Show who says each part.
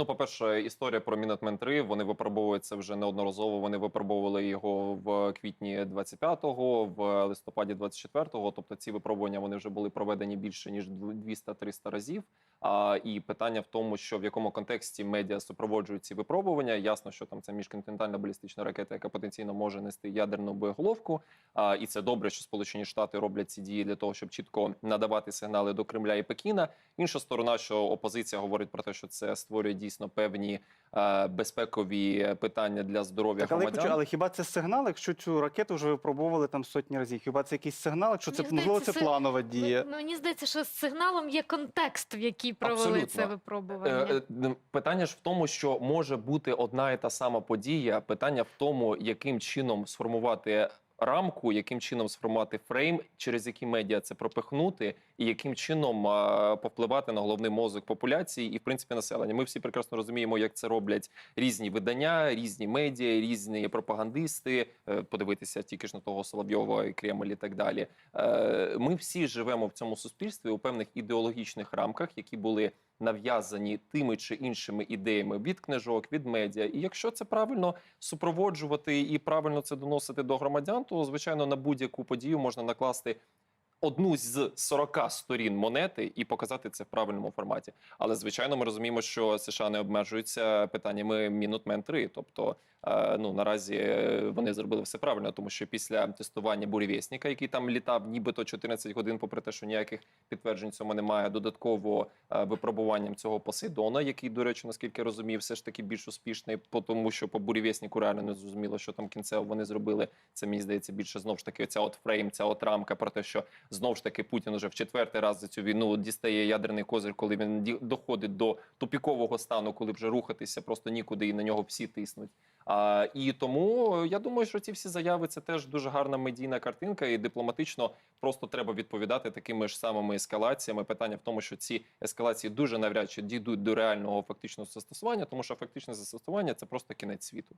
Speaker 1: Ну, по-перше, історія про Мінотмен 3, вони випробовуються вже неодноразово. Вони випробовували його в квітні 25-го, в листопаді 24-го. Тобто ці випробування вони вже були проведені більше ніж 200-300 разів. А і питання в тому, що в якому контексті медіа супроводжують ці випробування. Ясно, що там це міжконтинентальна балістична ракета, яка потенційно може нести ядерну боєголовку. А, і це добре, що Сполучені Штати роблять ці дії для того, щоб чітко надавати сигнали до Кремля і Пекіна. Інша сторона, що опозиція говорить про те, що це створює дійсно певні е, безпекові питання для здоров'я
Speaker 2: Так, але,
Speaker 1: громадян.
Speaker 2: хочу- але хіба це сигнал, якщо цю ракету вже випробовували там сотні разів? Хіба це якийсь сигнал? Якщо це
Speaker 3: Мені
Speaker 2: можливо це
Speaker 3: здається, це-
Speaker 2: планова дія?
Speaker 3: М- Мені здається, що з сигналом є контекст, в який провели
Speaker 1: Абсолютно.
Speaker 3: це випробування.
Speaker 1: Е, е, Питання ж в тому, що може бути одна і та сама подія. Питання в тому, яким чином сформувати рамку, яким чином сформувати фрейм, через які медіа це пропихнути, і яким чином повпливати на головний мозок популяції і в принципі населення. Ми всі прекрасно розуміємо, як це роблять різні видання, різні медіа, різні пропагандисти. Е, Подивитися тільки ж на того Соловйова і Кремль і так далі. Е, Ми всі живемо в цьому суспільстві у певних ідеологічних рамках, які були нав'язані тими чи іншими ідеями від книжок, від медіа. І якщо це правильно супроводжувати і правильно це доносити до громадян, то звичайно на будь-яку подію можна накласти. Одну з 40 сторін монети і показати це в правильному форматі. Але звичайно, ми розуміємо, що США не обмежуються питаннями Мінутмен 3 Тобто, е, ну наразі е, вони зробили все правильно, тому що після тестування буревісника, який там літав, нібито 14 годин, попри те, що ніяких підтверджень цьому немає. Додатково е, випробуванням цього Посейдона, який, до речі, наскільки розумів, все ж таки більш успішний, тому що по буревіснику реально не зрозуміло, що там кінцево вони зробили. Це мені здається більше знов ж таки ця от фрейм, ця от рамка про те, що знову ж таки Путін уже в четвертий раз за цю війну дістає ядерний козир, коли він доходить до тупікового стану, коли вже рухатися просто нікуди, і на нього всі тиснуть. А, і тому е, я думаю, що ці всі заяви це теж дуже гарна медійна картинка, і дипломатично просто треба відповідати такими ж самими ескалаціями. Питання в тому, що ці ескалації дуже навряд чи дійдуть до реального фактичного застосування, тому що фактичне застосування це просто кінець світу.